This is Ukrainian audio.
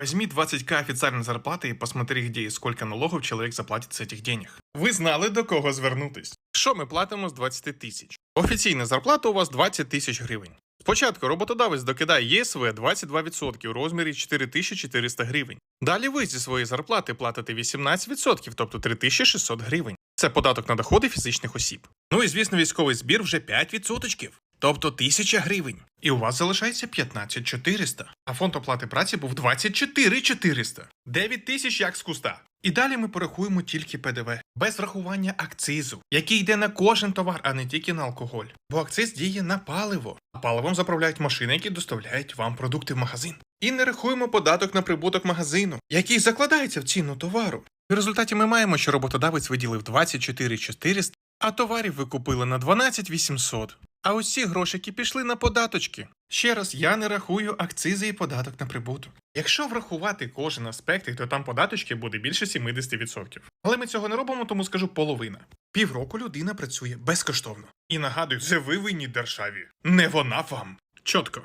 Возьми 20к официальной зарплаты и посмотри, где и сколько налогов человек заплатит с этих денег. Ви знали, до кого звернутись. Що ми платимо з 20 тисяч? Офіційна зарплата у вас 20 тисяч гривень. Спочатку роботодавець докидає ЄСВ 22% у розмірі 4400 гривень. Далі ви зі своєї зарплати платите 18%, тобто 3600 гривень. Це податок на доходи фізичних осіб. Ну і звісно, військовий збір вже 5%, тобто 1000 гривень. І у вас залишається 15400. А фонд оплати праці був 24400. 9 тисяч як з куста. І далі ми порахуємо тільки ПДВ, без врахування акцизу, який йде на кожен товар, а не тільки на алкоголь. Бо акциз діє на паливо. А паливом заправляють машини, які доставляють вам продукти в магазин. І не рахуємо податок на прибуток магазину, який закладається в ціну товару. В результаті ми маємо, що роботодавець виділив 24 400, а товарів ви купили на 12 800. А усі грошики пішли на податочки. Ще раз, я не рахую акцизи і податок на прибуток. Якщо врахувати кожен аспект, то там податочки буде більше 70%. Але ми цього не робимо, тому скажу половина. Півроку людина працює безкоштовно. І нагадую, це ви винні державі, не вона вам. Чітко.